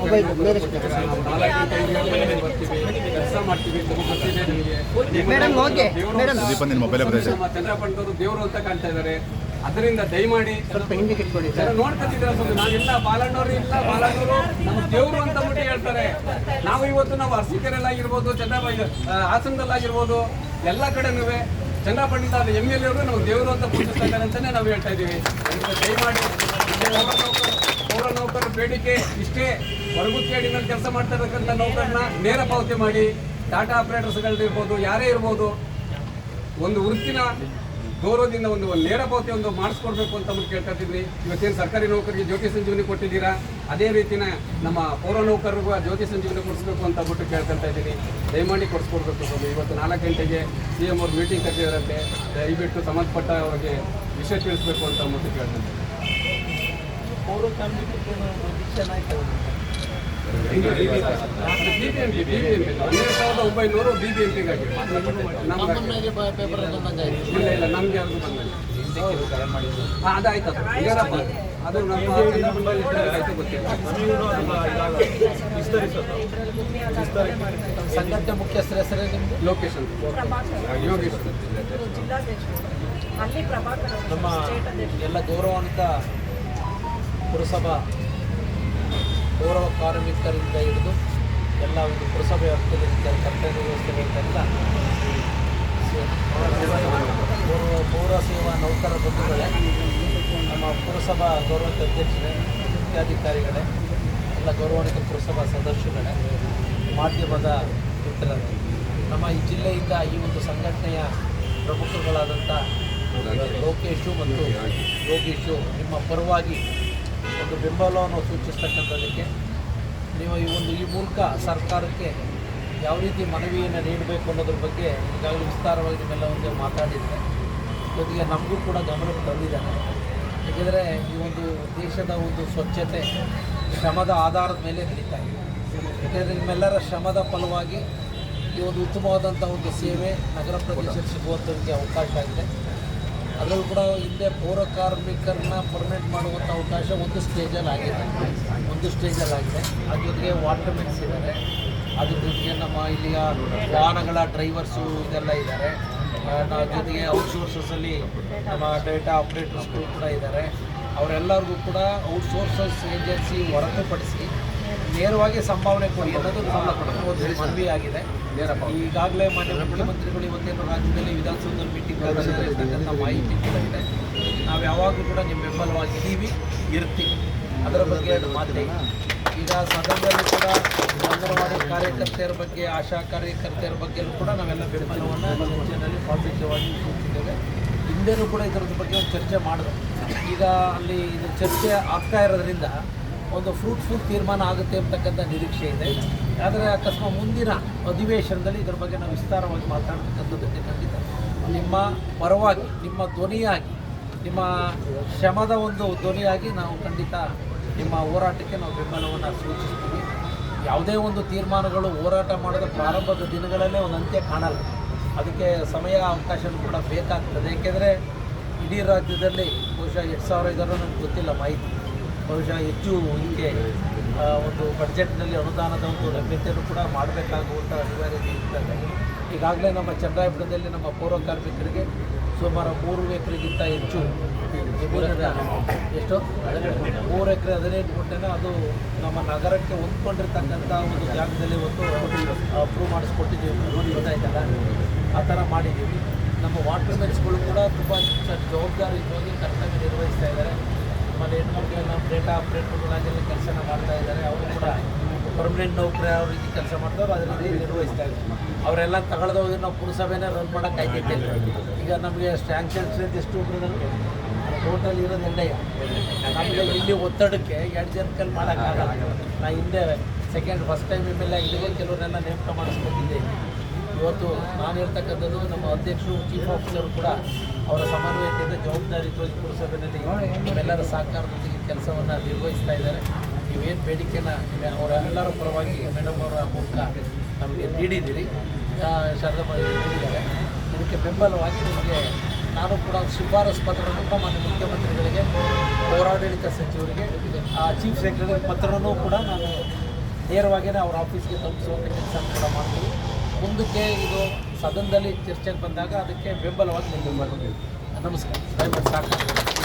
Mobile ದೇವರು ಅಂತ ಕಾಣ್ತಾ ಇದ್ದಾರೆ. ಅದರಿಂದ ದಯಮಾಡಿ ಸ್ವಲ್ಪ ಹಿಂದಕ್ಕೆ ಇಟ್ಕೊಳ್ಳಿ ಜನ ನೋಡ್ಕೊತಿದ್ರೆ ಸ್ವಲ್ಪ? ನಾವೆಲ್ಲ ಬಾಲಣ್ಣವ್ರು ಇಲ್ಲ ಬಾಲಣ್ಣವರು ನಮ್ಮ ದೇವರು ಅಂತ ಮುಟ್ಟಿ ಹೇಳ್ತಾರೆ. ನಾವು ಇವತ್ತು ನಾವು ಅರಸೀಕೆರೆಲ್ಲಾಗಿರ್ಬೋದು ಚಂದ್ರಬಾಯಿ ಹಾಸನದಲ್ಲಾಗಿರ್ಬೋದು ಎಲ್ಲ ಕಡೆನೂ ಚಂದ್ರಪಟ್ಟಣದ ಎಂ ಎಲ್ ಎವರು ನಾವು ದೇವರು ಅಂತ ಪೂಜಿಸ್ತಾ ಇದ್ದಾರೆ ಅಂತಾನೆ ನಾವು ಹೇಳ್ತಾ ಇದ್ದೀವಿ. ದಯಮಾಡಿ ಪೌರ ನೌಕರ ಬೇಡಿಕೆ ಇಷ್ಟೇ. ಹೊರಗುತ್ತೇಡಿನಲ್ಲಿ ಕೆಲಸ ಮಾಡ್ತಾ ಇರತಕ್ಕಂಥ ನೌಕರನ್ನ ನೇರ ಪಾವತಿ ಮಾಡಿ, ಟಾಟಾ ಆಪರೇಟರ್ಸ್ಗಳಿರ್ಬೋದು, ಯಾರೇ ಇರ್ಬೋದು, ಒಂದು ವೃತ್ತಿನ ಗೌರವದಿಂದ ಒಂದು ನೇರ ಪಾವತಿ ಒಂದು ಮಾಡಿಸ್ಕೊಡ್ಬೇಕು ಅಂತ ಅಂದ್ಬಿಟ್ಟು ಕೇಳ್ಕೊತಿದ್ವಿ ಇವತ್ತೇನು ಸರ್ಕಾರಿ ನೌಕರಿಗೆ ಜ್ಯೋತಿ ಸಂಜೀವನಿ ಕೊಟ್ಟಿದ್ದೀರಾ? ಅದೇ ರೀತಿನ ನಮ್ಮ ಪೌರ ನೌಕರರಿಗೂ ಜ್ಯೋತಿ ಸಂಜೀವನಿ ಕೊಡಿಸ್ಬೇಕು ಅಂತ ಅಂದ್ಬಿಟ್ಟು ಕೇಳ್ಕೊಳ್ತಾ ಇದ್ದೀನಿ ದಯಮಾಡಿ ಕೊಡಿಸ್ಕೊಡ್ಬೇಕು ಸ್ವಾಮಿ. ಇವತ್ತು ನಾಲ್ಕು ಗಂಟೆಗೆ ಸಿ ಎಂ ಅವ್ರು ಮೀಟಿಂಗ್ ಕರೆದಿರಂತೆ ದಯವಿಟ್ಟು ಸಂಬಂಧಪಟ್ಟ ಅವರಿಗೆ ವಿಷಯ ತಿಳಿಸ್ಬೇಕು ಅಂತ ಅಂದ್ಬಿಟ್ಟು ಕೇಳ್ಕೊತೀನಿ ಸಾವಿರದ ಒಂಬೈನೂರು ಬಿ ಬಿ ಎಂ ಪಿಗಾಗಿ ನಮ್ಗೆ ನಮ್ಮನ್ನಾಗೆ ಪೇಪರ್ ಇಲ್ಲ ಇಲ್ಲ ನಮ್ಗೆ ಯಾರು ಅದಾಯ್ತು ಅದು ನಮ್ಮ ಸಂಘಟನೆ ಮುಖ್ಯಸ್ಥರ ಹೆಸರೇ ಲೋಕೇಶನ್ ಲೊಕೇಶನ್ ಯೋಗೇಶ್ ನಮ್ಮ ಎಲ್ಲ ಗೌರವಾನ್ವಿತ ಪುರಸಭಾ ಗೌರವ ಕಾರ್ಮಿಕರಿಂದ ಹಿಡಿದು ಎಲ್ಲ ಒಂದು ಪುರಸಭೆ ವ್ಯಾಪ್ತಿಯಲ್ಲಿ ಕರ್ತವ್ಯ ನಿರ್ವಹಿಸ್ತಿರುವಂತೆಲ್ಲ ಪೌರ ಪೌರ ಸೇವಾ ನೌಕರ ಬಂಧುಗಳೇ ನಮ್ಮ ಪುರಸಭಾ ಗೌರವಿತ ಅಧ್ಯಕ್ಷರೇ ಮುಖ್ಯಾಧಿಕಾರಿಗಳೇ ಎಲ್ಲ ಗೌರವಾನ್ವಿತ ಪುರಸಭಾ ಸದಸ್ಯರುಗಳೇ ಮಾಧ್ಯಮದ ಮಿತ್ರರೇ ನಮ್ಮ ಈ ಜಿಲ್ಲೆಯಿಂದ ಈ ಒಂದು ಸಂಘಟನೆಯ ಪ್ರಮುಖಗಳಾದಂಥ ಲೋಕೇಶು ಮತ್ತು ಯೋಗೀಶು ನಿಮ್ಮ ಪರವಾಗಿ ಒಂದು ಬೆಂಬಲವನ್ನು ಸೂಚಿಸ್ತಕ್ಕಂಥದ್ದಕ್ಕೆ ನೀವು ಈ ಒಂದು ಈ ಮೂಲಕ ಸರ್ಕಾರಕ್ಕೆ ಯಾವ ರೀತಿ ಮನವಿಯನ್ನು ನೀಡಬೇಕು ಅನ್ನೋದ್ರ ಬಗ್ಗೆ ಈಗಾಗಲೇ ವಿಸ್ತಾರವಾಗಿ ನಿಮ್ಮೆಲ್ಲ ಒಂದು ಮಾತಾಡಿದರೆ, ಜೊತೆಗೆ ನಮಗೂ ಕೂಡ ಗಮನಕ್ಕೆ ತಂದಿದ್ದಾರೆ. ಏಕೆಂದರೆ ಈ ಒಂದು ದೇಶದ ಒಂದು ಸ್ವಚ್ಛತೆ ಶ್ರಮದ ಆಧಾರದ ಮೇಲೆ ನಡೀತಾ ಇದೆ. ಯಾಕೆಂದರೆ ನಿಮ್ಮೆಲ್ಲರ ಶ್ರಮದ ಫಲವಾಗಿ ಈ ಒಂದು ಉತ್ತಮವಾದಂಥ ಒಂದು ಸೇವೆ ನಗರ ಪ್ರದೇಶಕ್ಕೆ ಸಿಗುವಂಥದಕ್ಕೆ ಅವಕಾಶ ಆಗಿದೆ ಅದರಲ್ಲೂ ಕೂಡ ಹಿಂದೆ ಪೌರ ಕಾರ್ಮಿಕರನ್ನ ಪರ್ಮನೆಂಟ್ ಮಾಡುವಂಥ ಅವಕಾಶ ಒಂದು ಸ್ಟೇಜಲ್ಲಿ ಆಗಿದೆ. ಒಂದು ಸ್ಟೇಜಲ್ಲಿ ಆಗಿದೆ. ಅದ್ರ ಜೊತೆಗೆ ವಾಟರ್ಮೆನ್ಸ್ ಇದ್ದಾರೆ ಅದ್ರ ಜೊತೆಗೆ ನಮ್ಮ ಇಲ್ಲಿಯ ವಾಹನಗಳ ಡ್ರೈವರ್ಸು ಇದೆಲ್ಲ ಇದ್ದಾರೆ ಜೊತೆಗೆ ಔಟ್ಸೋರ್ಸಸ್ಸಲ್ಲಿ ನಮ್ಮ ಡೇಟಾ ಆಪ್ರೇಟರ್ಸ್ಗಳು ಕೂಡ ಇದ್ದಾರೆ ಅವರೆಲ್ಲರಿಗೂ ಕೂಡ ಔಟ್ಸೋರ್ಸಸ್ ಏಜೆನ್ಸಿ ಹೊರತುಪಡಿಸಿ ನೇರವಾಗಿ ಸಂಭಾವನೆ ಕೊಡಿ ಅನ್ನೋದು ಸಂಬಳ ಕೊಡೋದು ಮನವಿ ಆಗಿದೆ. ಈಗಾಗಲೇ ಮಾನ್ಯ ಮುಖ್ಯಮಂತ್ರಿಗಳು ಇವತ್ತೇನು ರಾಜ್ಯದಲ್ಲಿ ವಿಧಾನಸೌಧದ ಮೀಟಿಂಗ್ ಇರ್ತಕ್ಕಂಥ ಮಾಹಿತಿ ಕೂಡ ನಾವು ಯಾವಾಗಲೂ ಕೂಡ ನಿಮ್ಮ ಬೆಂಬಲವಾಗಿದ್ದೀವಿ ಇರ್ತೀವಿ. ಅದರ ಬಗ್ಗೆ ಮಾತೇ ಈಗ ಸದನದಲ್ಲಿ ಕೂಡ ಅಂಗನವಾಡಿ ಕಾರ್ಯಕರ್ತೆಯರ ಬಗ್ಗೆ, ಆಶಾ ಕಾರ್ಯಕರ್ತೆಯರ ಬಗ್ಗೆಯೂ ಕೂಡ ನಾವೆಲ್ಲ ಬೆಂಬಲವನ್ನು ಚರ್ಚೆಯಲ್ಲಿ ಪಾಸಿಟಿವ್ ಆಗಿ ಸೂಚಿಸಿದ್ದೇವೆ. ಹಿಂದೆನೂ ಕೂಡ ಇದರ ಬಗ್ಗೆ ಚರ್ಚೆ ಮಾಡಿದೆ ಈಗ ಅಲ್ಲಿ ಇದು ಚರ್ಚೆ ಆಗ್ತಾ ಇರೋದ್ರಿಂದ ಒಂದು ಫ್ರೂಟ್ಫುಲ್ ತೀರ್ಮಾನ ಆಗುತ್ತೆ ಅಂತಕ್ಕಂಥ ನಿರೀಕ್ಷೆ ಇದೆ. ಆದರೆ ಅಕಸ್ಮಾತ್ ಮುಂದಿನ ಅಧಿವೇಶನದಲ್ಲಿ ಇದರ ಬಗ್ಗೆ ನಾವು ವಿಸ್ತಾರವಾಗಿ ಮಾತಾಡ್ತಕ್ಕಂಥದ್ದಕ್ಕೆ ಖಂಡಿತ. ನಿಮ್ಮ ಪರವಾಗಿ, ನಿಮ್ಮ ಧ್ವನಿಯಾಗಿ, ನಿಮ್ಮ ಶ್ರಮದ ಒಂದು ಧ್ವನಿಯಾಗಿ ನಾವು ಖಂಡಿತ ನಿಮ್ಮ ಹೋರಾಟಕ್ಕೆ ನಾವು ಬೆಂಬಲವನ್ನು ಸೂಚಿಸ್ತೀವಿ. ಯಾವುದೇ ಒಂದು ತೀರ್ಮಾನಗಳು ಹೋರಾಟ ಮಾಡಿದ ಪ್ರಾರಂಭದ ದಿನಗಳಲ್ಲೇ ಒಂದು ಅಂತ್ಯ ಕಾಣಲ್ಲ. ಅದಕ್ಕೆ ಸಮಯ, ಅವಕಾಶ ಕೂಡ ಬೇಕಾಗ್ತದೆ. ಏಕೆಂದರೆ ಇಡೀ ರಾಜ್ಯದಲ್ಲಿ ಬಹುಶಃ ಎರಡು ಸಾವಿರ ಇದ್ದಾರೋ ನನಗೆ ಗೊತ್ತಿಲ್ಲ ಮಾಹಿತಿ. ಬಹುಶಃ ಹೆಚ್ಚು ಹಿಂಗೆ ಒಂದು ಬಡ್ಜೆಟ್ನಲ್ಲಿ ಅನುದಾನದ ಒಂದು ಲಭ್ಯತೆಯನ್ನು ಕೂಡ ಮಾಡಬೇಕಾಗುವಂಥ ಅನಿವಾರ್ಯತೆ ಇರ್ತದೆ. ಈಗಾಗಲೇ ನಮ್ಮ ಚಂದ್ರಾಯಪುರದಲ್ಲಿ ನಮ್ಮ ಪೌರ ಕಾರ್ಮಿಕರಿಗೆ ಸುಮಾರು ಮೂರು ಎಕರೆಗಿಂತ ಹೆಚ್ಚು ಎಷ್ಟು? ಮೂರು ಎಕರೆ ಹದಿನೆಂಟು ಗುಂಟೆನ ಅದು ನಮ್ಮ ನಗರಕ್ಕೆ ಹೊಂದ್ಕೊಂಡಿರ್ತಕ್ಕಂಥ ಒಂದು ಜಾಗದಲ್ಲಿ ಒಂದು ಅಪ್ರೂವ್ ಮಾಡಿಸ್ಕೊಟ್ಟಿದ್ದೀವಿ ಗೊತ್ತಾಯ್ತಲ್ಲ ಆ ಥರ ಮಾಡಿದ್ದೀವಿ. ನಮ್ಮ ವಾಟರ್ ಮೆನ್ಸ್ಗಳು ಕೂಡ ತುಂಬ ಜವಾಬ್ದಾರಿಯುತವಾಗಿ ಕರ್ತವ್ಯ ನಿರ್ವಹಿಸ್ತಾ ಇದ್ದಾರೆ. ಆಮೇಲೆ ಹೆಣ್ಣು ಡೇಟಾ ಆಪ್ರೇಟರ್ಗಳಾಗೆಲ್ಲ ಕೆಲಸನ ಮಾಡ್ತಾ ಇದ್ದಾರೆ. ಅವರು ಕೂಡ ಪರ್ಮನೆಂಟ್ ನೌಕರಿ ಯಾವ ರೀತಿ ಕೆಲಸ ಮಾಡ್ತಾರೋ. ಅದ್ರ ರೀತಿ ನಿರ್ವಹಿಸ್ತಾ ಇದ್ದಾರೆ. ಅವರೆಲ್ಲ ತಗೊಳ್ದೋಗಿ ನಾವು ಪುರಸಭೆನೇ ರನ್ ಮಾಡೋಕೆ ಆಯ್ತೈತೆ ಈಗ ನಮಗೆ ಸ್ಟ್ಯಾಂಕ್ಷನ್ ಸ್ಟ್ರೆಂತ್ ಎಷ್ಟು ಒಬ್ಬರದಲ್ಲಿ ಟೋಟಲ್ ಇರೋದು ಎಣ್ಣೆಯ ನಮಗೆ ಇಲ್ಲಿ ಒತ್ತಡಕ್ಕೆ ಎರಡು ಜನಕ್ಕಲ್ಲಿ ಕಲ್ ಮಾಡೋಕ್ಕಾಗಲ್ಲ ನಾ ಹಿಂದೆ second first time M L ಕೆಲವರೆಲ್ಲ ನೇಮಕ ಮಾಡಿಸ್ಕೊಂಡಿದ್ದೆ. ಇವತ್ತು ನಾನಿರ್ತಕ್ಕಂಥದ್ದು ನಮ್ಮ ಅಧ್ಯಕ್ಷರು ಚೀಫ್ ಆಫೀಸರು ಕೂಡ ಅವರ ಸಮನ್ವಯತೆಯಿಂದ ಜವಾಬ್ದಾರಿಯುತವಾಗಿ ಪುರಸಭೆಯಲ್ಲಿ ನಮ್ಮೆಲ್ಲರ ಸಹಕಾರದೊಂದಿಗೆ ಕೆಲಸವನ್ನು ನಿರ್ವಹಿಸ್ತಾ ಇದ್ದಾರೆ. ನೀವೇನು ಬೇಡಿಕೆನ ಅವರೆಲ್ಲರ ಪರವಾಗಿ ಮೇಡಮ್ ಅವರ ಮೂಲಕ ನಮಗೆ ನೀಡಿದ್ದೀರಿ. ಶಾರದಾ ನೀಡಿದ್ದಾರೆ. ಇದಕ್ಕೆ ಬೆಂಬಲವಾಗಿ ನಿಮಗೆ ನಾನು ಕೂಡ ಶಿಫಾರಸು ಪತ್ರವನ್ನು ಮಾನ್ಯ ಮುಖ್ಯಮಂತ್ರಿಗಳಿಗೆ, ಪೌರಾಡಳಿತ ಸಚಿವರಿಗೆ, ಆ ಚೀಫ್ ಸೆಕ್ರೆಟರಿ ಪತ್ರನೂ ಕೂಡ ನಾನು ನೇರವಾಗಿಯೇ ಅವರ ಆಫೀಸ್ಗೆ ತಲುಪಿಸುವಂಥ ಕೆಲಸ ಕೂಡ ಮಾಡ್ತೀವಿ ಮುಂದಕ್ಕೆ ಇದು ಸದನದಲ್ಲಿ ಚರ್ಚೆಗೆ ಬಂದಾಗ ಅದಕ್ಕೆ ಬೆಂಬಲವಾಗಿ ನಿಲ್ಲಬೇಕು ನಮಸ್ಕಾರ. ಸಾಕು.